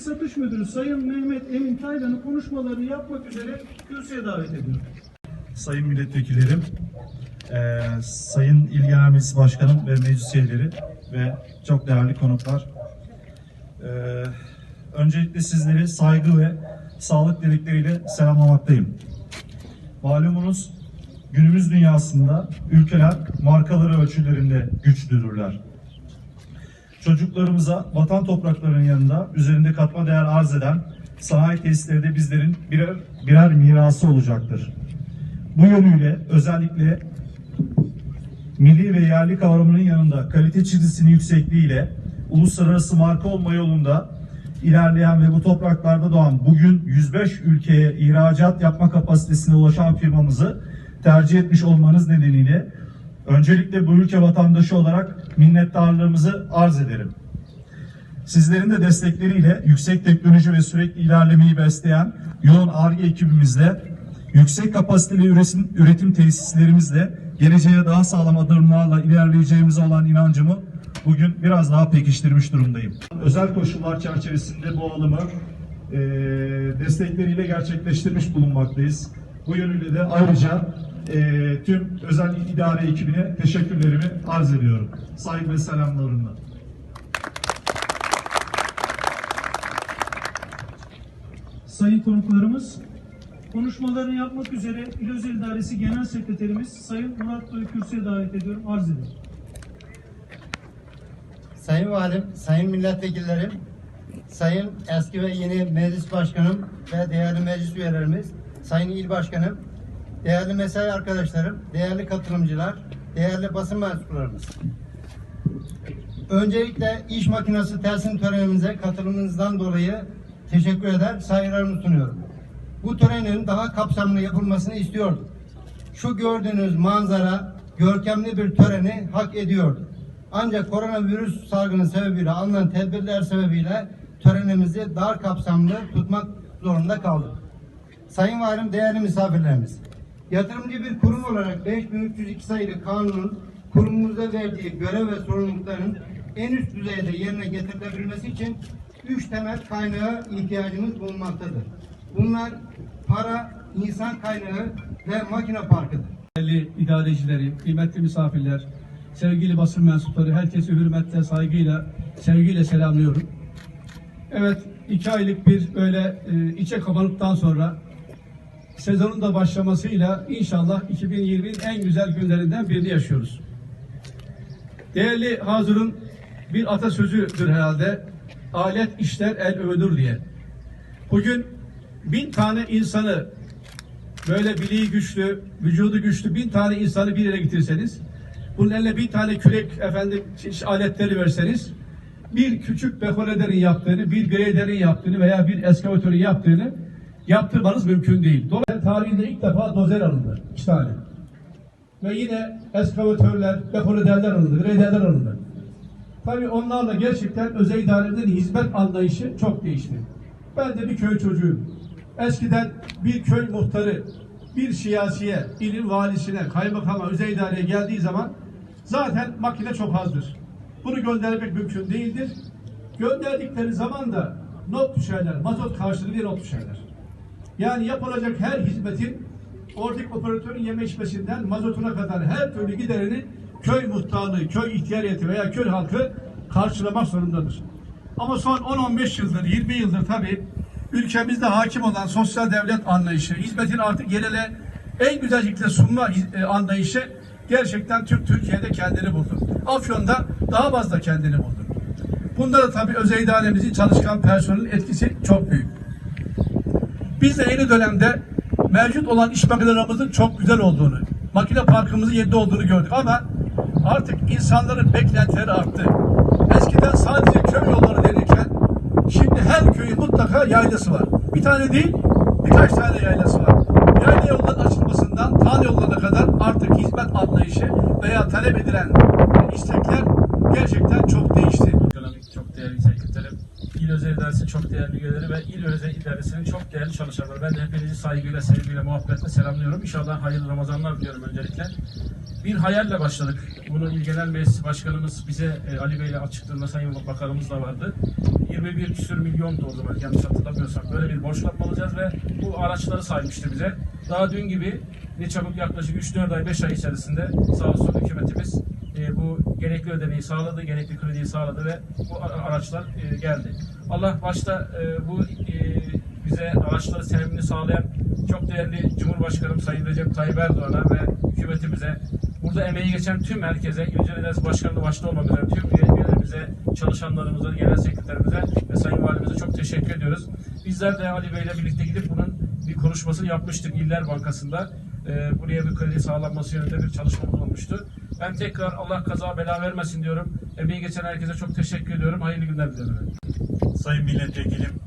Satış Müdürü Sayın Mehmet Emin Taylan'ı konuşmalarını yapmak üzere kürsüye davet ediyorum. Sayın milletvekillerim, eee, Sayın İl Genel Meclis Başkanım ve meclis üyeleri ve çok değerli konuklar. Eee, öncelikle sizleri saygı ve sağlık dilekleriyle selamlamaktayım. Malumunuz günümüz dünyasında ülkeler markaları ölçülerinde güçlüdürler. Çocuklarımıza vatan topraklarının yanında üzerinde katma değer arz eden sanayi tesisleri de bizlerin birer, birer mirası olacaktır. Bu yönüyle özellikle milli ve yerli kavramının yanında kalite çizgisinin yüksekliğiyle uluslararası marka olma yolunda ilerleyen ve bu topraklarda doğan bugün 105 ülkeye ihracat yapma kapasitesine ulaşan firmamızı tercih etmiş olmanız nedeniyle öncelikle bu ülke vatandaşı olarak minnettarlığımızı arz ederim. Sizlerin de destekleriyle yüksek teknoloji ve sürekli ilerlemeyi besleyen yoğun ARGE ekibimizle, yüksek kapasiteli üretim, üretim tesislerimizle geleceğe daha sağlam adımlarla ilerleyeceğimize olan inancımı bugün biraz daha pekiştirmiş durumdayım. Özel koşullar çerçevesinde bu alımı eee, destekleriyle gerçekleştirmiş bulunmaktayız. Bu yönüyle de ayrıca eee, tüm özel idare ekibine teşekkürlerimi arz ediyorum. Saygı ve selamlarımla. Sayın konuklarımız, konuşmalarını yapmak üzere İl Özel İdaresi Genel Sekreterimiz Sayın Murat Doğu kürsüye davet ediyorum. Arz ediyorum. Sayın Valim, Sayın Milletvekillerim, Sayın eski ve yeni meclis başkanım ve değerli meclis üyelerimiz, Sayın İl Başkanım, değerli mesai arkadaşlarım, değerli katılımcılar, değerli basın mensuplarımız. Öncelikle iş makinesi tersim törenimize katılımınızdan dolayı teşekkür eder, saygılarımı sunuyorum. Bu törenin daha kapsamlı yapılmasını istiyordum. Şu gördüğünüz manzara görkemli bir töreni hak ediyordu. Ancak koronavirüs salgını sebebiyle alınan tedbirler sebebiyle törenimizi dar kapsamlı tutmak zorunda kaldık. Sayın Valim, değerli misafirlerimiz, yatırımcı bir kurum olarak 5302 sayılı kanunun kurumumuza verdiği görev ve sorumlulukların en üst düzeyde yerine getirilebilmesi için üç temel kaynağa ihtiyacımız bulunmaktadır. Bunlar para, insan kaynağı ve makine parkıdır. Değerli idarecileri, kıymetli misafirler, sevgili basın mensupları, herkesi hürmetle, saygıyla, sevgiyle selamlıyorum. Evet, iki aylık bir böyle e, içe kapanıktan sonra sezonun da başlamasıyla inşallah 2020'nin en güzel günlerinden birini yaşıyoruz. Değerli hazırın bir atasözüdür herhalde. Alet işler el övünür diye. Bugün bin tane insanı böyle bileği güçlü, vücudu güçlü bin tane insanı bir yere getirseniz, bunun eline bin tane kürek efendim aletleri verseniz, bir küçük beholederin yaptığını, bir greyderin yaptığını veya bir eskavatörün yaptığını yaptırmanız mümkün değil. Dolayısıyla tarihinde ilk defa dozer alındı. iki tane. Ve yine eskavatörler, beholederler alındı, greyderler alındı. Tabii onlarla gerçekten özel idarelerin hizmet anlayışı çok değişti. Ben de bir köy çocuğuyum. Eskiden bir köy muhtarı bir siyasiye, ilin valisine, kaymakama, özel idareye geldiği zaman zaten makine çok azdır. Bunu göndermek mümkün değildir. Gönderdikleri zaman da not düşerler, mazot karşılığı diye not düşerler. Yani yapılacak her hizmetin oradaki operatörün yeme içmesinden mazotuna kadar her türlü giderini köy muhtarlığı, köy ihtiyariyeti veya köy halkı karşılamak zorundadır. Ama son 10-15 yıldır, 20 yıldır tabii ülkemizde hakim olan sosyal devlet anlayışı, hizmetin artık yerele en güzel şekilde sunma e, anlayışı gerçekten Türk Türkiye'de kendini buldu. Afyon'da daha fazla kendini buldu. Bunda da tabii özel idaremizin çalışkan personelin etkisi çok büyük. Biz de yeni dönemde mevcut olan iş makinelerimizin çok güzel olduğunu, makine parkımızın yerinde olduğunu gördük ama artık insanların beklentileri arttı. Eskiden sadece köy yolları denirken şimdi her köyün mutlaka yaylası var. Bir tane değil, birkaç tane yaylası var. Yayla yolların açılmasından tane yollarına kadar artık hizmet anlayışı veya talep edilen istekler gerçekten çok değişti. Başkanım, çok değerli sekreterim, il İdaresi'nin çok değerli üyeleri ve İl Özel İdaresi'nin çok değerli çalışanları. Ben de hepinizi saygıyla, sevgiyle, muhabbetle selamlıyorum. İnşallah hayırlı Ramazanlar diliyorum öncelikle. Bir hayalle başladık. Bunu İl Genel Meclis Başkanımız bize e, Ali Bey'le açıklığında Sayın Bakanımız da vardı. 21 küsür milyondu o zaman yanlış hatırlamıyorsam. Böyle bir borçlatma alacağız ve bu araçları saymıştı bize. Daha dün gibi ne çabuk yaklaşık 3-4 ay 5 ay içerisinde sağ olsun hükümetimiz e, bu gerekli ödeneği sağladı, gerekli krediyi sağladı ve bu araçlar e, geldi. Allah başta e, bu e, bize araçları sevimini sağlayan çok değerli Cumhurbaşkanım Sayın Recep Tayyip Erdoğan'a ve hükümetimize, burada emeği geçen tüm herkese, İl Özel Başkanı başta olmak üzere tüm üye- üyelerimize, çalışanlarımıza, genel sekreterimize ve Sayın Valimize çok teşekkür ediyoruz. Bizler de Ali Bey'le birlikte gidip bunun bir konuşmasını yapmıştık İller Bankası'nda. Ee, buraya bir kredi sağlanması yönünde bir çalışmamız olmuştu. Ben tekrar Allah kaza bela vermesin diyorum. Emeği geçen herkese çok teşekkür ediyorum. Hayırlı günler diliyorum. Sayın Milletvekilim,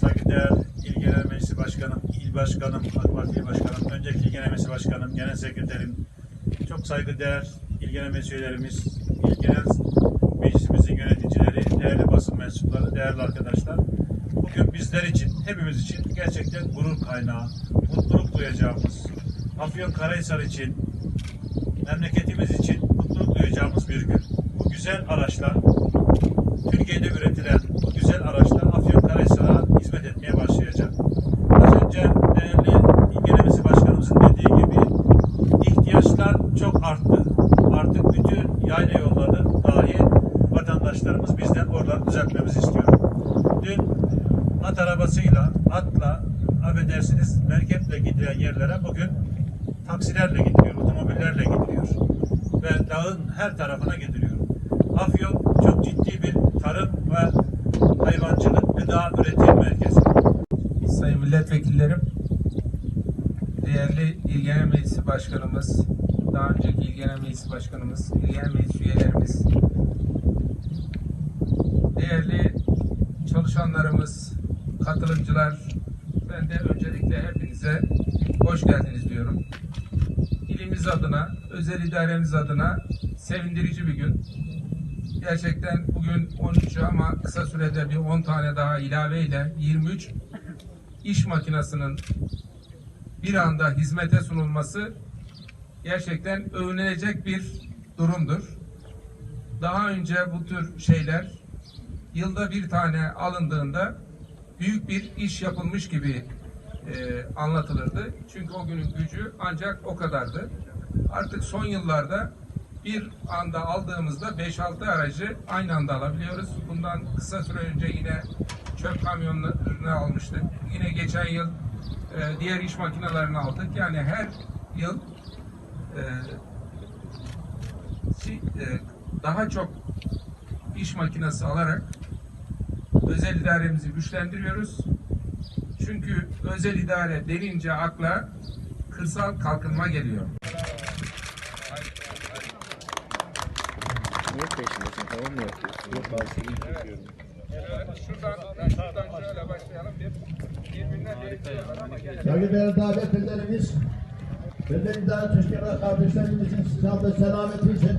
saygıdeğer İl Genel Meclisi Başkanım, İl Başkanım, AK Parti Başkanım, önceki İl Genel Meclisi Başkanım, Genel Sekreterim, çok saygıdeğer İl Genel Meclis üyelerimiz, İl Genel Meclisimizin yöneticileri, değerli basın mensupları, değerli arkadaşlar. Bugün bizler için, hepimiz için gerçekten gurur kaynağı, mutluluk duyacağımız, Afyonkarahisar için, memleketimiz için mutluluk duyacağımız bir gün. Bu güzel araçlar, Türkiye'de üretilen bu güzel araçlar çok ciddi bir tarım ve hayvancılık gıda üretim merkezi. Sayın milletvekillerim, değerli İl Genel Meclisi Başkanımız, daha önceki İl Genel Meclisi Başkanımız, İl Genel Meclis üyelerimiz, değerli çalışanlarımız, katılımcılar, ben de öncelikle hepinize hoş geldiniz diyorum. İlimiz adına, özel idaremiz adına sevindirici bir gün. Gerçekten bugün 13'ü ama kısa sürede bir 10 tane daha ilaveyle 23 iş makinesinin bir anda hizmete sunulması gerçekten övünülecek bir durumdur. Daha önce bu tür şeyler yılda bir tane alındığında büyük bir iş yapılmış gibi e, anlatılırdı. Çünkü o günün gücü ancak o kadardı. Artık son yıllarda bir anda aldığımızda 5-6 aracı aynı anda alabiliyoruz. Bundan kısa süre önce yine çöp kamyonlarını almıştık. Yine geçen yıl e, diğer iş makinelerini aldık. Yani her yıl e, e, daha çok iş makinesi alarak özel idaremizi güçlendiriyoruz. Çünkü özel idare denince akla kırsal kalkınma geliyor. Şuradan, şuradan şöyle başlayalım. Bir, birbirinden Saygıdeğer davetlilerimiz, Beden İdare Teşkilatı kardeşlerimizin sağlığı selameti için,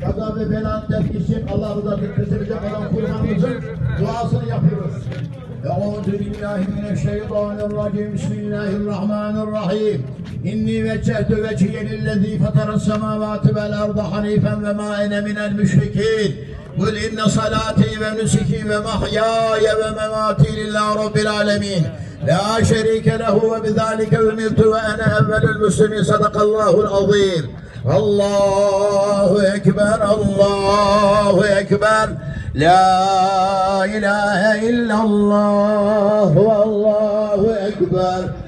kaza ve belanın için Allah rızası kesinlikle kalan kurbanımızın duasını yapıyoruz. Euzu billahi mineşşeytanirracim. Bismillahirrahmanirrahim. İnni veccehtü vecihiyellezî fatara semâvâti vel arda hanîfen ve mâ ene minel müşrikîn. Kul inne salati ve nusuki ve mahyaya ve memati lillahi rabbil alemin. La şerike lehu ve bizalike umirtu ve ene evvelül muslimin. Sadakallahul azim. Allahu ekber, Allahu ekber. La ilahe illallah, Allahu ekber.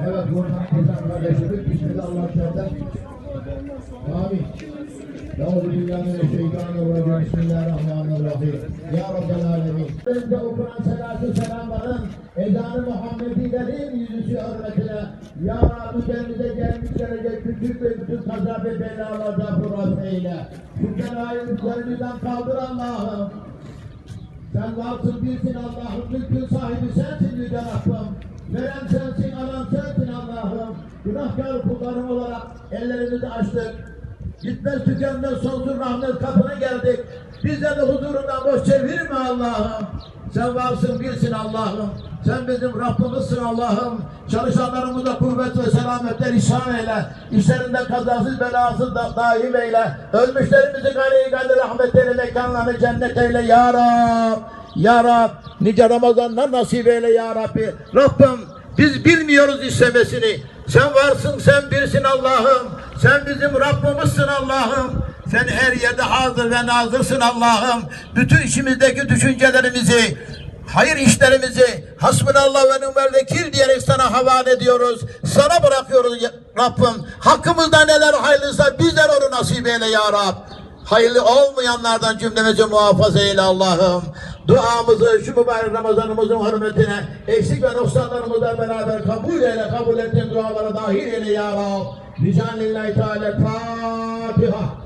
Evet buradan ezan kardeşimiz Bismillah Allah Amin. Euzu billahi mineşşeytanirracim. Bismillahirrahmanirrahim. Ya Rabbel alemin. Önce okunan selatü selamların ezanı Muhammedilerin yüzüsü hürmetine Ya Rabbi üzerimize gelmiş gelecek küçük ve bütün kaza ve belalarda burat eyle. Şu belayı üzerimizden kaldır Allah'ım. Sen varsın bilsin Allah'ım, mülkün sahibi sensin Yüce Rabbim. Veren sensin, alan sensin Allah'ım. Günahkar kullarım olarak ellerimizi açtık. Gitmez tükenmez sonsuz rahmet kapına geldik. Bizden de huzurundan boş çevirme Allah'ım. Sen varsın bilsin Allah'ım. Sen bizim Rabbimizsin Allah'ım. Çalışanlarımıza kuvvet ve selametler ihsan eyle. İşlerinde kazasız belasız da daim eyle. Ölmüşlerimizi gani gani rahmetleri mekanlarını cennet eyle ya Rab. Ya Rab nice Ramazanlar nasip eyle ya Rabbi. Rabbim biz bilmiyoruz istemesini. Sen varsın sen birsin Allah'ım. Sen bizim Rabbimizsin Allah'ım. Sen her yerde hazır ve nazırsın Allah'ım. Bütün işimizdeki düşüncelerimizi, hayır işlerimizi hasbunallah ve nimel vekil diyerek sana havale ediyoruz. Sana bırakıyoruz Rabbim. Hakkımızda neler hayırlıysa bizler onu nasip eyle ya Rab. Hayırlı olmayanlardan cümlemizi muhafaza eyle Allah'ım. Duamızı şu mübarek Ramazanımızın hürmetine eksik ve noksanlarımızla beraber kabul eyle, kabul ettiğin dualara dahil eyle ya Rab. Rizanillahi Teala Fatiha.